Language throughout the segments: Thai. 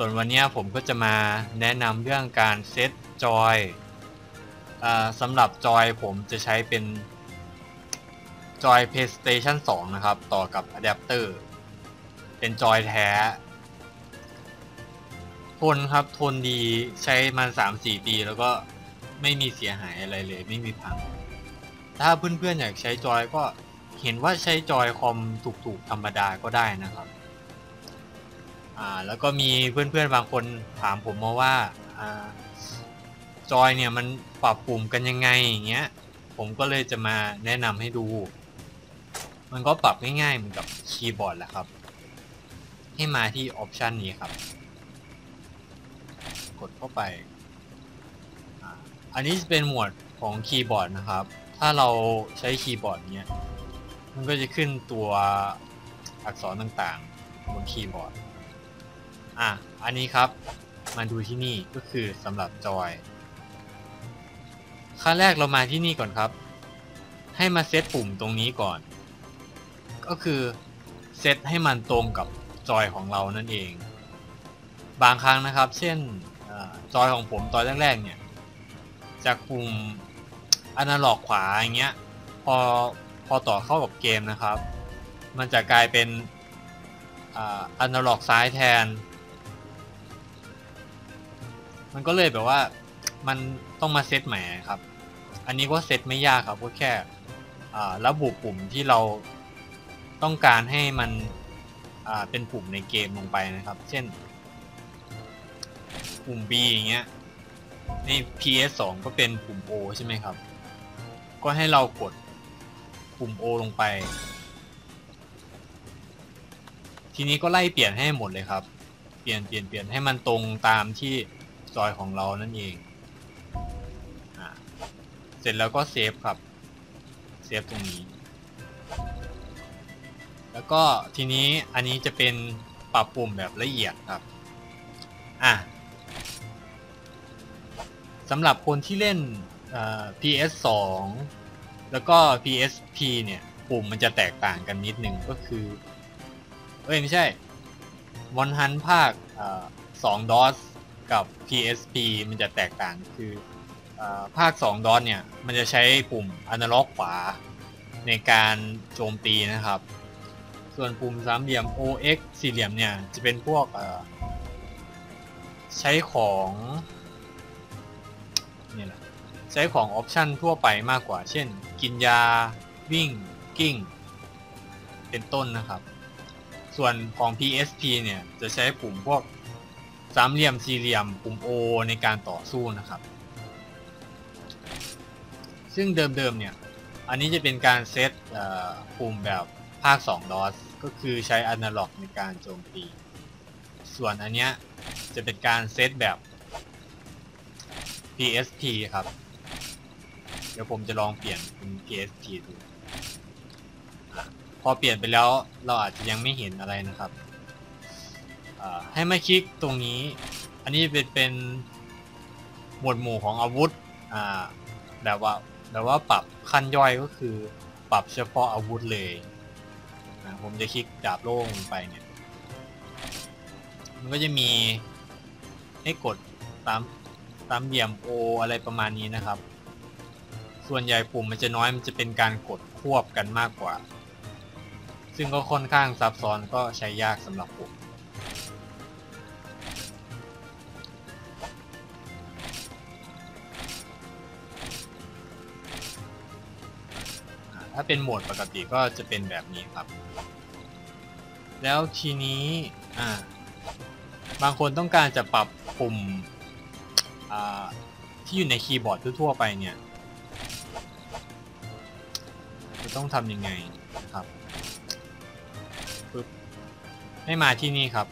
ส่วนวันนี้ผมก็จะมาแนะนำเรื่องการเซตจอยสำหรับจอยผมจะใช้เป็นจอย PlayStation 2 นะครับ ต่อกับอะแดปเตอร์เป็นจอยแท้ ทนครับทนดีใช้มัน 3-4 ปี แล้วก็ไม่มีเสียหายอะไรเลย ไม่มีพัง ถ้าเพื่อนๆอยากใช้จอยก็เห็นว่าใช้จอยคอมถูกๆธรรมดาก็ได้นะครับ อ่าแล้วก็มีเพื่อนๆบางคนถามผมมาว่าอ่าจอยเนี่ยมันปรับปุ่มกันยังไงอย่างเงี้ย ผมก็เลยจะมาแนะนำให้ดู มันก็ปรับง่ายๆเหมือนกับคีย์บอร์ดแหละครับ ให้มาที่ออปชันนี้ครับ กดเข้าไป อันนี้เป็นหมวดของคีย์บอร์ดนะครับ ถ้าเราใช้คีย์บอร์ดเนี้ยมันก็จะขึ้นตัวอักษรต่างๆ บนคีย์บอร์ด อะ อันนี้ครับ มาดูที่นี่ก็คือสำหรับจอยขั้นแรกเรามาที่นี่ก่อนครับ ให้มาเซตปุ่มตรงนี้ก่อน ก็คือเซตให้มันตรงกับจอยของเรานั่นเอง บางครั้งนะครับ เช่นจอยของผมตอนแรกๆเนี่ย จากปุ่มอนาล็อกขวาอย่างเงี้ย พอพอต่อเข้ากับเกมนะครับ มันจะกลายเป็นอนาล็อกซ้ายแทน มันก็เลยแบบว่ามันต้องมาเซตใหม่ครับ อันนี้ก็เซตไม่ยากครับก็แค่ระบุปุ่มที่เราต้องการให้มันเป็นปุ่มในเกมลงไปนะครับ เช่น ปุ่ม B อย่างเงี้ยใน PS2 ก็เป็นปุ่ม O ใช่ไหมครับ ก็ให้เรากดปุ่ม O ลงไป ทีนี้ก็ไล่เปลี่ยนให้หมดเลยครับ เปลี่ยนเปลี่ยนเปลี่ยนให้มันตรงตามที่ จอยของเรานั่นเองเสร็จแล้วก็เซฟครับ เซฟตรงนี้ แล้วก็ทีนี้อันนี้จะเป็นปรับปุ่มแบบละเอียดครับ อะสำหรับคนที่เล่น PS2 แล้วก็ PSP เนี่ยปุ่มมันจะแตกต่างกันนิดนึงก็คือ เอ้ยไม่ใช่มอนฮันภาค2 DOS กับ PSP มันจะแตกต่างคือภาค2 DOS เนี่ย มันจะใช้ปุ่มอนาล็อกขวาในการโจมตีนะครับ ส่วนปุ่มสามเหลี่ยม OX สี่เหลี่ยมเนี่ย จะเป็นพวกใช้ของนี่แหละใช้ของออปชันทั่วไปมากกว่า เช่น กินยา วิ่ง กิ้ง เป็นต้นนะครับ ส่วนของ PSP เนี่ย จะใช้ปุ่มพวก สามเหลี่ยมสี่เหลี่ยมปุ่ม O ในการต่อสู้นะครับ ซึ่งเดิมๆเนี่ย อันนี้จะเป็นการเซตปุ่มแบบภาค2 DOS ก็คือใช้อนาล็อกในการโจมตี ส่วนอันเนี้ยจะเป็นการเซตแบบ PSP ครับ เดี๋ยวผมจะลองเปลี่ยนเป็น PSP ดู พอเปลี่ยนไปแล้วเราอาจจะยังไม่เห็นอะไรนะครับ ให้มาคลิกตรงนี้ อันนี้เป็นเป็นหมวดหมู่ของอาวุธแบบว่าแบบว่าปรับขั้นย่อยก็คือปรับเฉพาะอาวุธเลยนะผมจะคลิกดาบโล่งไปเนี่ย มันก็จะมีให้กดตามตามเหลี่ยม O อะไรประมาณนี้นะครับ ส่วนใหญ่ปุ่มมันจะน้อยมันจะเป็นการกดควบกันมากกว่า ซึ่งก็ค่อนข้างซับซ้อนก็ใช้ยากสำหรับผม ถ้าเป็นโหมดปกติก็จะเป็นแบบนี้ครับ แล้วทีนี้อ่าบางคนต้องการจะปรับปุ่มที่อยู่ในคีย์บอร์ดทั่วไปเนี่ย จะต้องทำยังไงนะครับปึ๊บให้มาที่นี่ครับ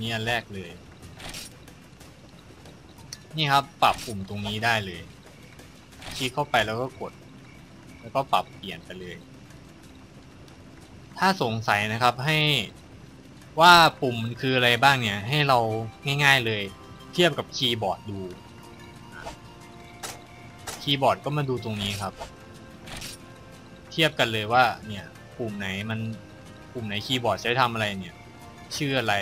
นี่อันแรกเลย นี่ครับปรับปุ่มตรงนี้ได้เลย คลิกเข้าไปแล้วก็กด แล้วก็ปรับเปลี่ยนไปเลย ถ้าสงสัยนะครับให้ว่าปุ่มคืออะไรบ้างเนี่ย ให้เราง่าย ๆเลย เทียบกับคีย์บอร์ดดู คีย์บอร์ดก็มาดูตรงนี้ครับ เทียบกันเลยว่าเนี่ยปุ่มไหนมันปุ่มไหนคีย์บอร์ดใช้ทำอะไรเนี่ย ชื่ออะไร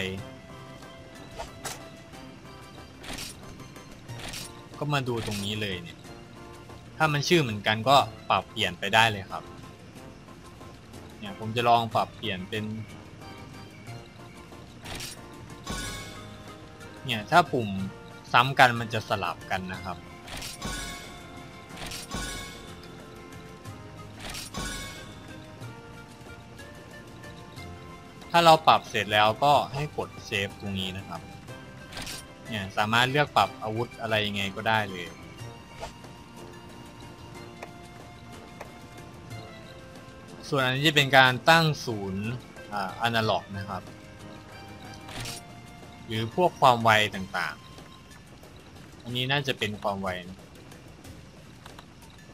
ก็มาดูตรงนี้เลยเนี่ย ถ้ามันชื่อเหมือนกันก็ปรับเปลี่ยนไปได้เลยครับ เนี่ยผมจะลองปรับเปลี่ยนเป็น เนี่ยถ้าปุ่มซ้ำกันมันจะสลับกันนะครับถ้าเราปรับเสร็จแล้วก็ให้กดเซฟตรงนี้นะครับ เนี่ยสามารถเลือกปรับอาวุธอะไรยังไงก็ได้เลย ส่วนอันนี้จะเป็นการตั้งศูนย์อ่าอนาล็อกนะครับ หรือพวกความไวต่างๆ อันนี้น่าจะเป็นความไว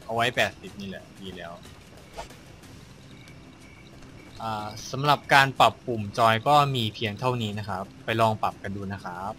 เอาไว้ 80 นี่แหละ ดีแล้วสำหรับการปรับปุ่มจอยก็มีเพียงเท่านี้นะครับ ไปลองปรับกันดูนะครับ